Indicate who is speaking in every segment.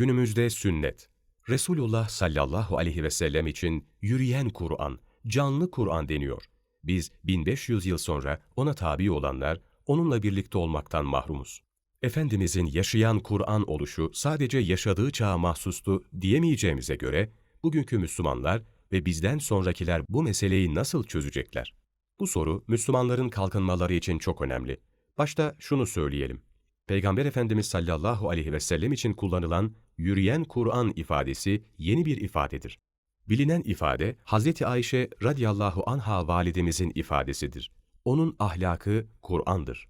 Speaker 1: Günümüzde sünnet. Resulullah sallallahu aleyhi ve sellem için yürüyen Kur'an, canlı Kur'an deniyor. Biz 1500 yıl sonra ona tabi olanlar, onunla birlikte olmaktan mahrumuz. Efendimizin yaşayan Kur'an oluşu sadece yaşadığı çağa mahsustu diyemeyeceğimize göre, bugünkü Müslümanlar ve bizden sonrakiler bu meseleyi nasıl çözecekler? Bu soru Müslümanların kalkınmaları için çok önemli. Başta şunu söyleyelim. Peygamber Efendimiz sallallahu aleyhi ve sellem için kullanılan yürüyen Kur'an ifadesi yeni bir ifadedir. Bilinen ifade Hazreti Ayşe radıyallahu anha validemizin ifadesidir. Onun ahlakı Kur'an'dır.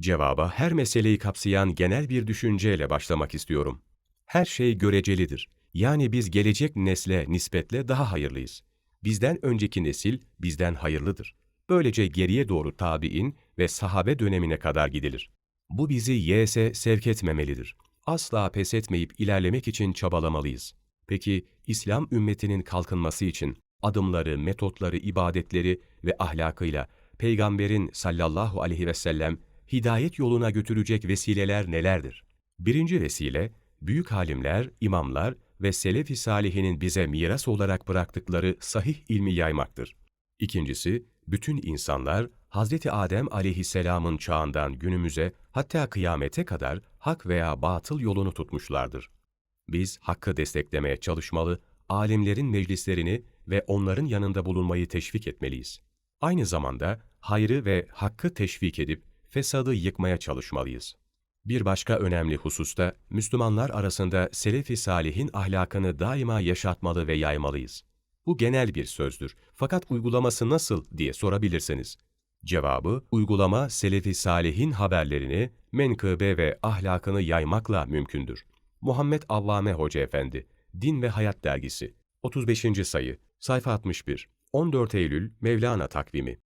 Speaker 1: Cevaba her meseleyi kapsayan genel bir düşünceyle başlamak istiyorum. Her şey görecelidir. Yani biz gelecek nesle nispetle daha hayırlıyız. Bizden önceki nesil bizden hayırlıdır. Böylece geriye doğru tabi'in ve sahabe dönemine kadar gidilir. Bu bizi yese sevk etmemelidir. Asla pes etmeyip ilerlemek için çabalamalıyız. Peki İslam ümmetinin kalkınması için adımları, metotları, ibadetleri ve ahlakıyla Peygamberin sallallahu aleyhi ve sellem hidayet yoluna götürecek vesileler nelerdir? Birinci vesile, büyük halimler, imamlar ve selef-i salihinin bize miras olarak bıraktıkları sahih ilmi yaymaktır. İkincisi, bütün insanlar Hazreti Adem aleyhisselamın çağından günümüze hatta kıyamete kadar hak veya batıl yolunu tutmuşlardır. Biz hakkı desteklemeye çalışmalı, alimlerin meclislerini ve onların yanında bulunmayı teşvik etmeliyiz. Aynı zamanda hayrı ve hakkı teşvik edip fesadı yıkmaya çalışmalıyız. Bir başka önemli hususta Müslümanlar arasında selef-i salihin ahlakını daima yaşatmalı ve yaymalıyız. Bu genel bir sözdür. Fakat uygulaması nasıl diye sorabilirsiniz. Cevabı, uygulama selef-i salihin haberlerini, menkıbe ve ahlakını yaymakla mümkündür. Muhammed Avvame Hoca Efendi, Din ve Hayat Dergisi, 35. sayı, sayfa 61, 14 Eylül Mevlana takvimi.